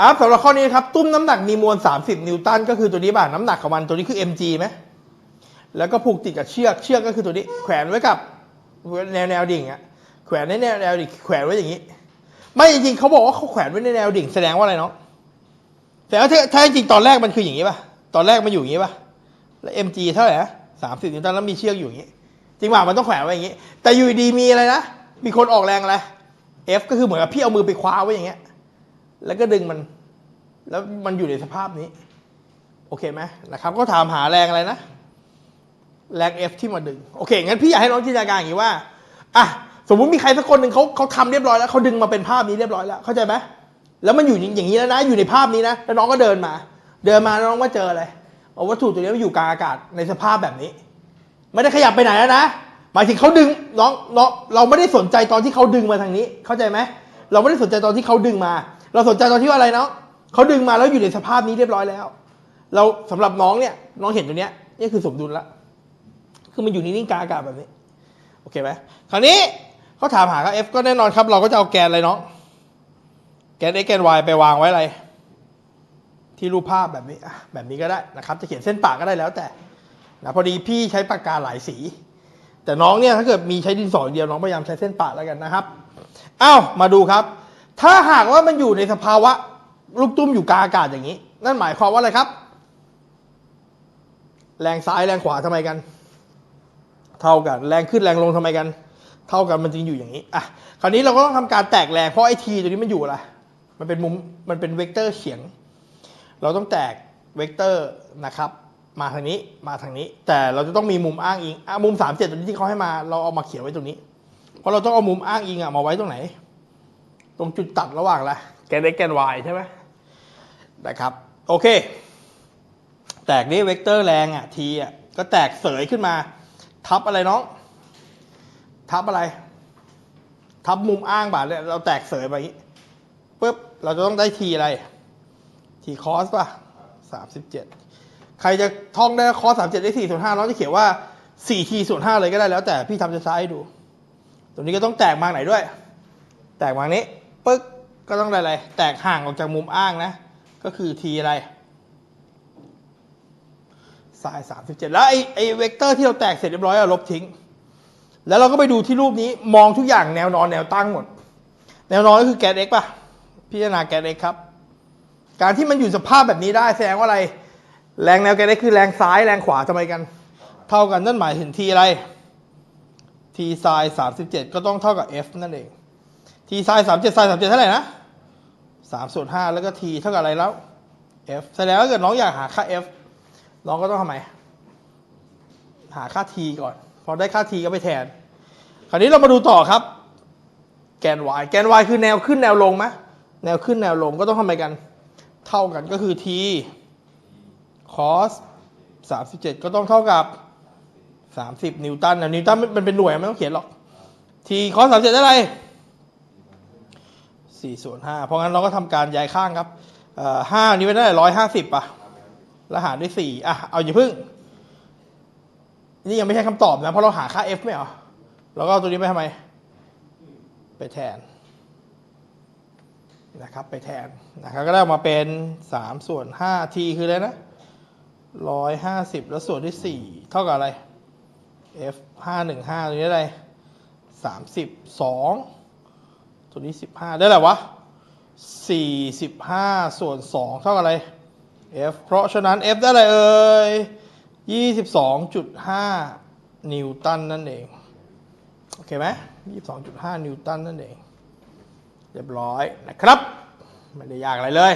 อะสำหรับข้อนี้ครับ ตุ้มน้ำหนักมีมวล 30 นิวตันก็คือตัวนี้บ่าน้ำหนักของมันตัวนี้คือ mg ไหมแล้วก็ผูกติดกับเชือกเชือกก็คือตัวนี้ แขวนไว้กับแนวแนวดิ่งอะแขวนในแนวแนวดิ่งแขวนไว้อย่างนี้ ไม่จริงเขาบอกว่าเขาแขวนไว้ในแนวดิ่งแสดงว่าอะไรเนาะแต่ว่าถ้าถ้าจริงตอนแรกมันคืออย่างนี้ป่ะตอนแรกมันอยู่อย่างนี้ป่ะแล้ว mg เท่าไหร่สามสิบนิวตันแล้วมีเชือกอยู่อย่างนี้ จริงป่ะมันต้องแขวนไว้อย่างนี้ แต่อยู่ดีมีอะไรนะมีคนออกแรงอะไร F ก็คือเหมือนกับพี่เอามือไปคว้าไว้อย่างเงี้ย แล้วก็ดึงมัน แล้วมันอยู่ในสภาพนี้ โอเคไหมนะครับ ก็ถามหาแรงอะไรนะ แรง F ที่มาดึง โอเค งั้นพี่อยากให้น้องจินตนาการอย่างนี้ว่า อะ สมมุติมีใครสักคนหนึ่งเขาเขาทำเรียบร้อยแล้วเขาดึงมาเป็นภาพนี้เรียบร้อยแล้ว เข้าใจไหมแล้วมันอยู่อย่างนี้แล้วนะ อยู่ในภาพนี้นะ แล้วน้องก็เดินมา เดินมาแล้วน้องว่าเจออะไรเอาวัตถุตัวนี้มันอยู่กลางอากาศในสภาพแบบนี้ ไม่ได้ขยับไปไหนแล้วนะ หมายถึงเขาดึงน้องน้องเราไม่ได้สนใจตอนที่เขาดึงมาทางนี้ เข้าใจไหมเราไม่ได้สนใจตอนที่เขาดึงมา เราสนใจตอนที่ว่าอะไรเนาะเขาดึงมาแล้วอยู่ในสภาพนี้เรียบร้อยแล้ว เราสำหรับน้องเนี่ย น้องเห็นตัวเนี้ยนี่คือสมดุลละคือมันอยู่นิ่งๆกลางอากาศแบบนี้ โอเคไหมคราวนี้เขาถามหาก็ F ก็แน่นอนครับ เราก็จะเอาแกนอะไรน้องแกน x แกน y ไปวางไว้อะไร ที่รูปภาพแบบนี้แบบนี้ก็ได้นะครับ จะเขียนเส้นปากก็ได้แล้วแต่นะพอดีพี่ใช้ปากกาหลายสี แต่น้องเนี่ยถ้าเกิดมีใช้ดินสอเดียวน้องพยายามใช้เส้นปากแล้วกันนะครับอ้าวมาดูครับ ถ้าหากว่ามันอยู่ในสภาวะลูกตุ้มอยู่กลางอากาศอย่างนี้ นั่นหมายความว่าอะไรครับ แรงซ้ายแรงขวาทำไมกัน เท่ากัน แรงขึ้นแรงลงทำไมกัน เท่ากันมันจึงอยู่อย่างนี้อะคราวนี้เราก็ต้องทำการแตกแรงเพราะไอทีตัวนี้มันอยู่อะไรมันเป็นมุมมันเป็นเวกเตอร์เฉียง เราต้องแตกเวกเตอร์นะครับ มาทางนี้มาทางนี้ แต่เราจะต้องมีมุมอ้างอิงอะมุม3 7ตัวนี้ที่เขาให้มาเราเอามาเขียนไว้ตรงนี้เพราะเราต้องเอามุมอ้างอิงอะมาไว้ตรงไหน ตรงจุดตัดระหว่างอะไรแกน x แกน y ใช่ไหมนะครับ โอเค แตกนี้เวกเตอร์แรงอะทีอะ ก็แตกเสยขึ้นมา ทับอะไรน้อง ทับอะไร ทับมุมอ้างบาทเนี่ยเราแตกเสยไปนี้ปุ๊บ เราจะต้องได้ทีอะไรทีคอสป่ะสามสิบเจ็ดใครจะท่องได้คอสสามเจ็ดได้สี่ส่วนห้าน้องจะเขียนว่าสี่ทีส่วนห้าเลยก็ได้แล้วแต่พี่ทำจะซ้ายให้ดูตัวนี้ก็ต้องแตกมาไหนด้วย แตกมานี้ ปึ๊กก็ต้องได้อะไร แตกห่างออกจากมุมอ้างนะ ก็คือทีอะไรสาย37 แล้วไอ้ไอ้เวกเตอร์ที่เราแตกเสร็จเรียบร้อยอะลบทิ้ง แล้วเราก็ไปดูที่รูปนี้มองทุกอย่างแนวนอนแนวตั้งหมด แนวนอนก็คือแกน x ป่ะ พิจารณาแกน x ครับ การที่มันอยู่สภาพแบบนี้ได้แสดงว่าอะไร แรงแนวแกน x คือแรงซ้ายแรงขวาทำไมกัน เท่ากันนั่นหมายถึงทีอะไรทีไซน์37 ก็ต้องเท่ากับ f นั่นเอง ทีไซน์37ไซน์37เท่าไหร่นะ3ส่วน5แล้วก็ t เท่ากับอะไรแล้ว f แสดงว่าเกิดน้องอยากหาค่า f น้องก็ต้องทำไม หาค่า t ก่อน พอได้ค่า t ก็ไปแทน คราวนี้เรามาดูต่อครับ แกน y แกน y คือแนวขึ้นแนวลงไหมแนวขึ้นแนวลงก็ต้องทำไมกัน เท่ากันก็คือ t cos 37 ก็ต้องเท่ากับ 30 นิวตันนะนิวตันมันเป็นหน่วยไม่ต้องเขียนหรอก t cos 37ได้อะไร 4ส่วน5เพราะงั้นเราก็ทำการย้ายข้างครับเอ่อ5นี้เป็นเท่าไหร่150อะแล้วหารด้วย4อะเอาอย่าพึ่ง นี่ยังไม่ใช่คำตอบนะ เพราะเราหาค่า f ไม่เหรอเราก็เอาตัวนี้ไปทำไม ไปแทนนะครับไปแทนนะครับก็ได้ออกมาเป็น3ส่วน5 t คืออะไรนะ150แล้วส่วนด้วย4เท่ากับอะไร f 515ตัวนี้อะไร32 ตัวนี้ 15 ได้แหละวะ 45 ส่วน 2 เท่ากับอะไร f เพราะฉะนั้น f ได้อะไรเอ่ย 22.5 นิวตันนั่นเอง โอเคไหม22.5 นิวตันนั่นเอง เรียบร้อยนะครับ ไม่ได้ยากอะไรเลย